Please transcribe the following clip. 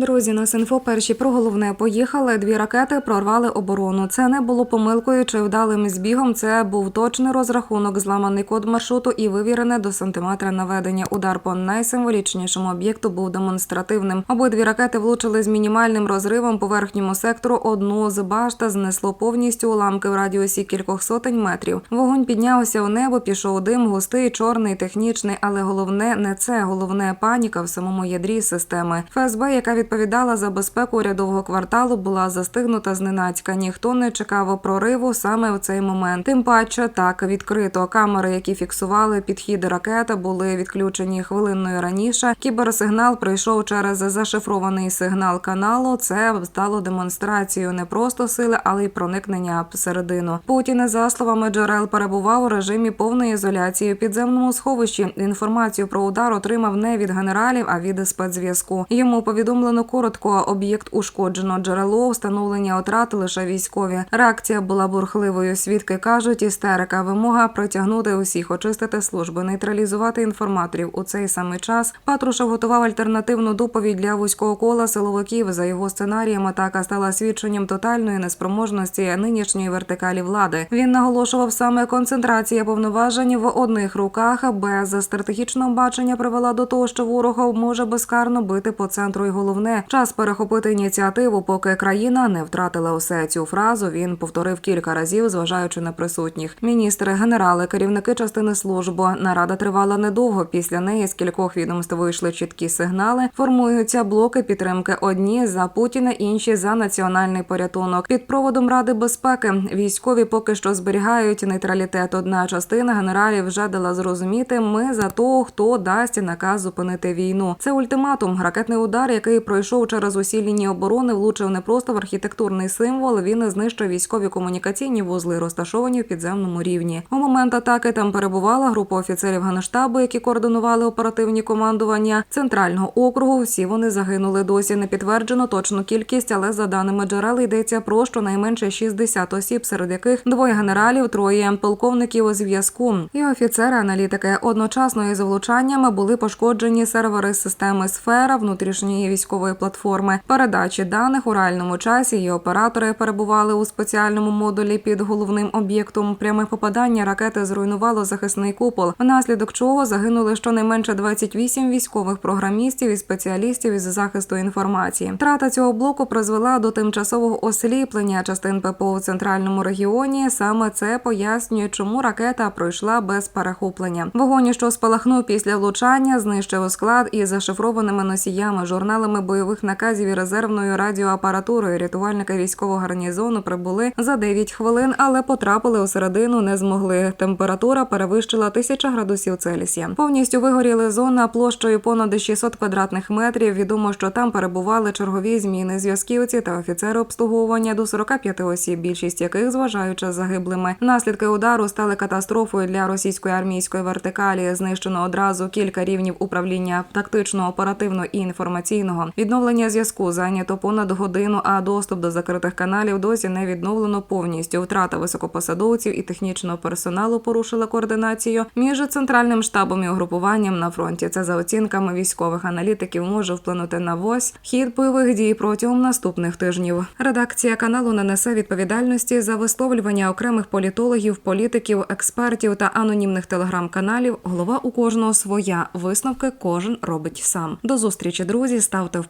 Друзі, на Синфо перші про головне поїхали. Дві ракети прорвали оборону. Це не було помилкою чи вдалим збігом. Це був точний розрахунок, зламаний код маршруту і вивірене до сантиметра наведення. Удар по найсимволічнішому об'єкту був демонстративним. Обидві ракети влучили з мінімальним розривом по верхньому сектору. Одну з башта знесло повністю уламки в радіусі кількох сотень метрів. Вогонь піднявся у небо, пішов дим, густий, чорний, технічний, але головне не це. Головне паніка в самому ядрі системи. ФСБ, яка відповідала за безпеку урядового кварталу, була застигнута зненацька. Ніхто не чекав прориву саме в цей момент. Тим паче так відкрито. Камери, які фіксували підхід ракети, були відключені хвилиною раніше. Кіберсигнал прийшов через зашифрований сигнал каналу. Це стало демонстрацією не просто сили, але й проникнення всередину. Путін, за словами джерел, перебував у режимі повної ізоляції у підземному сховищі. Інформацію про удар отримав не від генералів, а від спецзв'язку. Йому повідомлено коротко. Об'єкт ушкоджено. Джерело встановлення отрати лише військові. Реакція була бурхливою. Свідки кажуть, істерика вимога притягнути усіх, очистити служби, нейтралізувати інформаторів. У цей самий час Патрушев готував альтернативну доповідь для вузького кола силовиків. За його сценарієм атака стала свідченням тотальної неспроможності нинішньої вертикалі влади. Він наголошував саме концентрація повноважень в одних руках без стратегічного бачення привела до того, що ворог може безкарно бити по центру. І головне час перехопити ініціативу, поки країна не втратила усе. Цю фразу він повторив кілька разів, зважаючи на присутніх. Міністри, генерали, керівники частини служб. Нарада тривала недовго. Після неї з кількох відомств вийшли чіткі сигнали. Формуються блоки підтримки. Одні за Путіна, інші за національний порятунок. Під проводом Ради безпеки військові поки що зберігають нейтралітет. Одна частина генералів вже дала зрозуміти. Ми за того, хто дасть наказ зупинити війну. Це ультиматум. Ракетний удар, який пройшов через усі лінії оборони, влучив не просто в архітектурний символ. Він знищив військові комунікаційні вузли, розташовані в підземному рівні. У момент атаки там перебувала група офіцерів генштабу, які координували оперативні командування центрального округу. Всі вони загинули. Досі не підтверджено точну кількість, але за даними джерел йдеться про щонайменше 60 осіб, серед яких двоє генералів, троє полковників у зв'язку. І офіцери-аналітики одночасно із влучаннями були пошкоджені сервери системи сфера внутрішньої військової платформи. Передачі даних у реальному часі і оператори перебували у спеціальному модулі під головним об'єктом. Пряме попадання ракети зруйнувало захисний купол, внаслідок чого загинули щонайменше 28 військових програмістів і спеціалістів із захисту інформації. Втрата цього блоку призвела до тимчасового осліплення частин ППО у центральному регіоні. Саме це пояснює, чому ракета пройшла без перехоплення. Вогонь, що спалахнув після влучання, знищив склад із зашифрованими носіями, журналами бойових наказів і резервною радіоапаратурою. Рятувальники військового гарнізону прибули за 9 хвилин, але потрапили у середину не змогли. Температура перевищила 1000 градусів Цельсія. Повністю вигоріли зона площею понад 600 квадратних метрів. Відомо, що там перебували чергові зміни зв'язківці та офіцери обслуговування до 45 осіб, більшість яких, зважаючи загиблими. Наслідки удару стали катастрофою для російської армійської вертикалі. Знищено одразу кілька рівнів управління тактичного, оперативного і інформаційного. Відновлення зв'язку зайнято понад годину, а доступ до закритих каналів досі не відновлено повністю. Втрата високопосадовців і технічного персоналу порушила координацію між центральним штабом і угрупуванням на фронті. Це за оцінками військових аналітиків може вплинути на ВОЗ хід бойових дій протягом наступних тижнів. Редакція каналу не несе відповідальності за висловлювання окремих політологів, політиків, експертів та анонімних телеграм-каналів. Голова у кожного своя висновки кожен робить сам. До зустрічі, друзі. Ставте